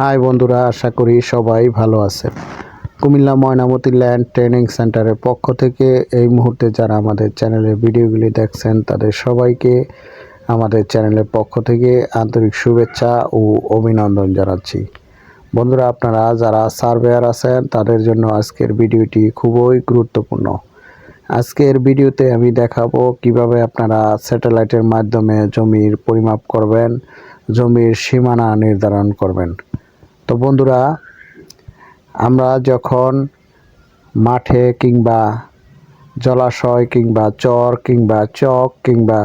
High বন্ধুরা, আশা করি সবাই ভালো আছেন কুমিল্লা ময়নামতি ল্যান্ড ট্রেনিং সেন্টারের পক্ষ থেকে এই মুহূর্তে যারা আমাদের চ্যানেলের ভিডিওগুলি দেখছেন, তাদের সবাইকে আমাদের চ্যানেলের পক্ষ থেকে আন্তরিক শুভেচ্ছা ও অভিনন্দন জানাচ্ছি। বন্ধুরা, আপনারা যারা সার্ভেয়ার আছেন, তাদের জন্য আজকের ভিডিওটি খুবই গুরুত্বপূর্ণ। আজকের ভিডিওতে আমি দেখাবো কীভাবে আপনারা স্যাটেলাইটের মাধ্যমে জমির পরিমাপ করবেন, জমির সীমানা নির্ধারণ করবেন। তো বন্ধুরা, আমরা যখন মাঠে কিংবা জলাশয় কিংবা চর কিংবা চক কিংবা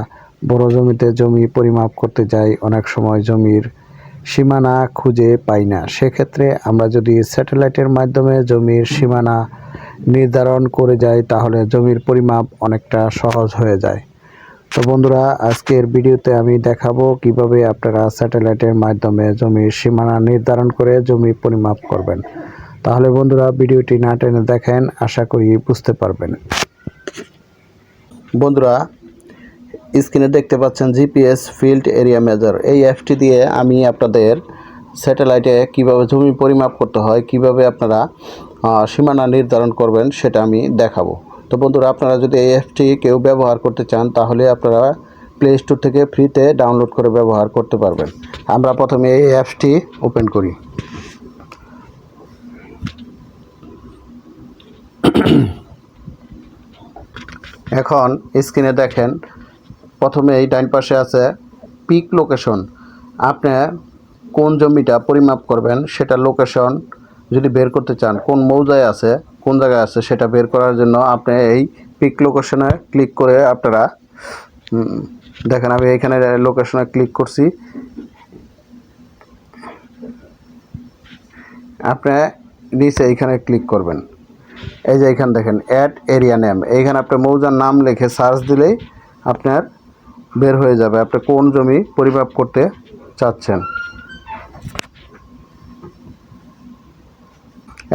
বড় জমিতে জমি পরিমাপ করতে যাই, অনেক সময় জমির সীমানা খুঁজে পাই না। সেক্ষেত্রে আমরা যদি স্যাটেলাইটের মাধ্যমে জমির সীমানা নির্ধারণ করে যাই, তাহলে জমির পরিমাপ অনেকটা সহজ হয়ে যায়। তো বন্ধুরা, আজকের ভিডিওতে আমি দেখাবো কীভাবে আপনারা স্যাটেলাইটের মাধ্যমে জমির সীমানা নির্ধারণ করে জমি পরিমাপ করবেন। তাহলে বন্ধুরা, ভিডিওটি না টেনে দেখেন, আশা করি বুঝতে পারবেন। বন্ধুরা, স্ক্রিনে দেখতে পাচ্ছেন জিপিএস ফিল্ড এরিয়া মেজার। এই অ্যাপটি দিয়ে আমি আপনাদের স্যাটেলাইটে কীভাবে জমি পরিমাপ করতে হয়, কীভাবে আপনারা সীমানা নির্ধারণ করবেন, সেটা আমি দেখাবো। তো বন্ধুরা, আপনারা যদি এই অ্যাপটি কেউ ব্যবহার করতে চান, তাহলে আপনারা প্লে স্টোর থেকে ফ্রিতে ডাউনলোড করে ব্যবহার করতে পারবেন। আমরা প্রথমে এই অ্যাপসটি ওপেন করি। এখন স্ক্রিনে দেখেন প্রথমে এই ডাইন পাশে আছে পিক লোকেশন আপনি কোন জমিটা পরিমাপ করবেন সেটা লোকেশন যদি বের করতে চান, কোন মৌজায় আছে কোন জায়গায় আছে সেটা বের করার জন্য আপনি এই পিক লোকেশনে ক্লিক করে আপনারা দেখেন আমি এখানে লোকেশনে ক্লিক করছি। আপনি নিচে এইখানে ক্লিক করবেন। এই যে এখানে দেখেন অ্যাড এরিয়া নেম এইখানে আপনার মৌজার নাম লিখে সার্চ দিলেই আপনার বের হয়ে যাবে। আপনি কোন জমি পরিমাপ করতে চাচ্ছেন?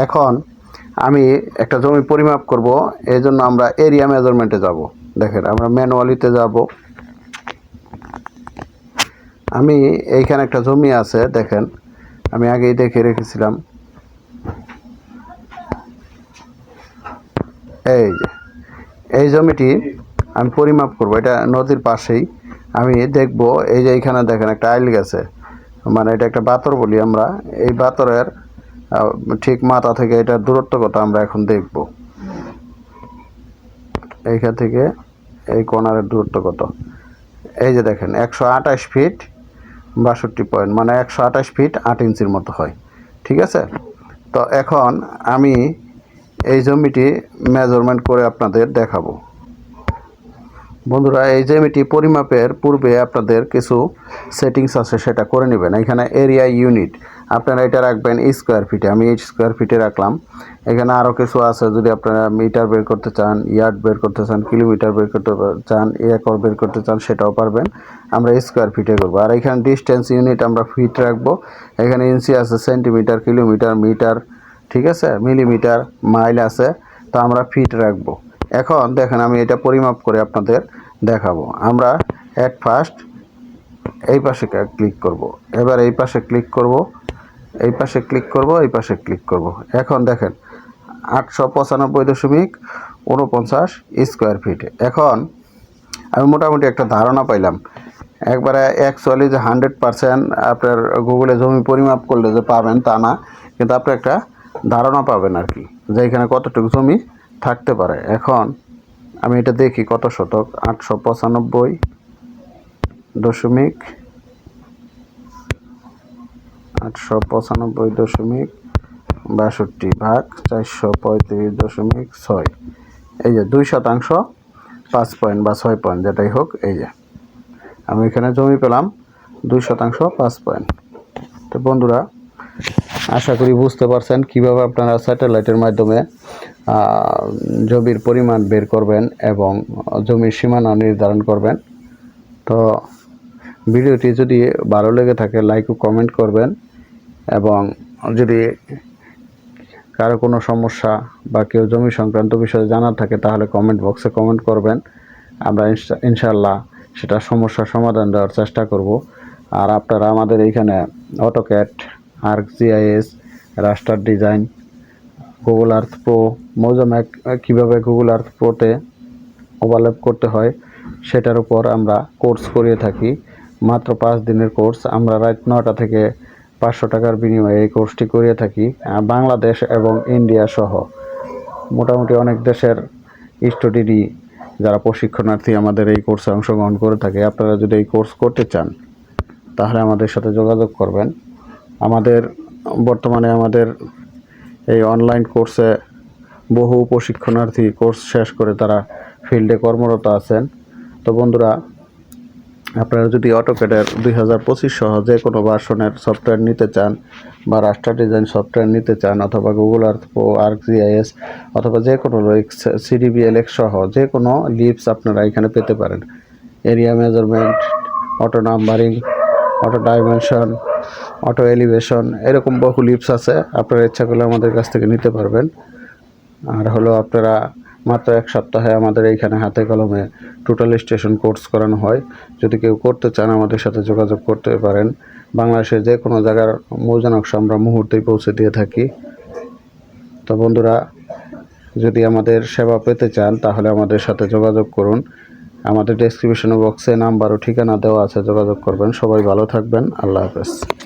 এখন আমি একটা জমি পরিমাপ করব এই জন্য আমরা এরিয়া মেজারমেন্টে যাব। দেখেন, আমরা ম্যানুয়ালিতে যাব। আমি এইখানে একটা জমি আছে, দেখেন, আমি আগেই দেখে রেখেছিলাম। এই যে, এই জমিটি আমি পরিমাপ করব, এটা নদীর পাশেই। আমি দেখব, এই যে এইখানে দেখেন একটা আইল গেছে। মানে এটা একটা বাতর বলি আমরা। এই বাতরের ঠিক মাথা থেকে এটার দূরত্ব কত আমরা এখন দেখব। এইখান থেকে এই কর্নারের দূরত্ব কত? এই যে দেখেন, একশো আঠাশ ফিট বাষট্টি পয়েন্ট মানে একশো আঠাশ ফিট আট ইঞ্চির মতো হয়, ঠিক আছে? তো এখন আমি এই জমিটি মেজারমেন্ট করে আপনাদের দেখাবো। বন্ধুরা, এই জমিটি পরিমাপের পূর্বে আপনাদের কিছু সেটিংস আছে, সেটা করে নেবেন। এখানে এরিয়া ইউনিট আপনারা এটা রাখবেন স্কোয়ার ফিটে আমি এই স্কোয়ার ফিটে রাখলাম। এখানে আরও কিছু আছে, যদি আপনারা মিটার বের করতে চান ইয়ার্ড বের করতে চান কিলোমিটার বের করতে চান একর বের করতে চান, সেটাও পারবেন। আমরা স্কোয়ার ফিটে করব। আর এখানে ডিস্টেন্স ইউনিট আমরা ফিট রাখব। এখানে ইঞ্চি আছে সেন্টিমিটার কিলোমিটার মিটার ঠিক আছে? মিলিমিটার মাইল আছে। তো আমরা ফিট রাখব। এখন দেখেন আমি এটা পরিমাপ করে আপনাদের দেখাবো আমরা অ্যাট ফার্স্ট এই পাশে ক্লিক করব। এবার এই পাশে ক্লিক করব এই পাশে ক্লিক করব, এই পাশে ক্লিক করব। এখন দেখেন, আটশো পঁচানব্বই দশমিক উনপঞ্চাশ স্কোয়ার ফিট এখন আমি মোটামুটি একটা ধারণা পাইলাম একবারে অ্যাকচুয়ালি যে হান্ড্রেড পারসেন্ট আপনার গুগলে জমি পরিমাপ করলে যে পাবেন তা না, কিন্তু আপনি একটা ধারণা পাবেন আর কি, যে এখানে কতটুকু জমি থাকতে পারে। এখন আমি এটা দেখি কত শতক? আটশো পঁচানব্বই দশমিক আটশো পঁচানব্বই দশমিক বাষট্টি ভাগ চারশো পঁয়ত্রিশ দশমিক ছয়। এই যে দুই শতাংশ, পাঁচ পয়েন্ট বা ছয় পয়েন্ট, যেটাই হোক, এই যে। আমি এখানে জমি পেলাম দুই শতাংশ, পাঁচ পয়েন্ট। তো বন্ধুরা আশা করি বুঝতে পারছেন কীভাবে আপনারা স্যাটেলাইটের মাধ্যমে জমির পরিমাণ বের করবেন এবং জমির সীমানা নির্ধারণ করবেন। তো ভিডিওটি যদি ভালো লেগে থাকে, লাইক ও কমেন্ট করবেন এবং যদি কারও কোনো সমস্যা বা কেউ জমি সংক্রান্ত বিষয়ে জানার থাকে, তাহলে কমেন্ট বক্সে কমেন্ট করবেন। আমরা ইনশা- ইনশাল্লাহ সেটা সমস্যার সমাধান দেওয়ার চেষ্টা করব। আর আপনারা আমাদের এইখানে AutoCAD Arc GIS raster design Google Earth Pro মৌজাম্যাক কীভাবে গুগল আর্থ প্রোতে ওভারল্যাপ করতে হয়, সেটার উপর আমরা কোর্স করিয়ে থাকি। মাত্র পাঁচ দিনের কোর্স আমরা রাত নটা থেকে পাঁচশো টাকার বিনিময়ে এই কোর্সটি করিয়ে থাকি বাংলাদেশ এবং ইন্ডিয়া সহ। মোটামুটি অনেক দেশের স্টুডেন্টই যারা প্রশিক্ষণার্থী আমাদের এই কোর্সে অংশগ্রহণ করে থাকে, আপনারা যদি এই কোর্স করতে চান, তাহলে আমাদের সাথে যোগাযোগ করবেন। আমাদের, বর্তমানে আমাদের এই অনলাইন কোর্সে বহু প্রশিক্ষণার্থী কোর্স শেষ করে তারা ফিল্ডে কর্মরত আছেন। তো বন্ধুরা, আপনারা যদি অটোকেডের দুই হাজার পঁচিশ সহ যে কোনো ভার্সনের সফটওয়্যার নিতে চান বা রাস্টার ডিজাইন সফটওয়্যার নিতে চান অথবা Google Earth Pro Arc GIS অথবা যে কোনো সিডিবিএলএক্স সহ যে কোনো লিপস আপনারা এখানে পেতে পারেন। Area measurement auto numbering auto dimension auto elevation এরকম বহু লিপস আছে। আপনারা ইচ্ছা করলে আমাদের কাছ থেকে নিতে পারবেন। আর হলো আপনারা মাত্র এক সপ্তাহে আমাদের এইখানে হাতে কলমে টোটাল স্টেশন কোর্স করানো হয়। যদি কেউ করতে চান আমাদের সাথে যোগাযোগ করতে পারেন। বাংলাদেশের যে কোনো জায়গার মৌজা নকশা আমরা মুহূর্তেই পৌঁছে দিয়ে থাকি। তো বন্ধুরা, যদি আমাদের সেবা পেতে চান, তাহলে আমাদের সাথে যোগাযোগ করুন। আমাদের ডেসক্রিপশন বক্সে নাম্বার ও ঠিকানা দেওয়া আছে, যোগাযোগ করবেন। সবাই ভালো থাকবেন। আল্লাহ হাফেজ।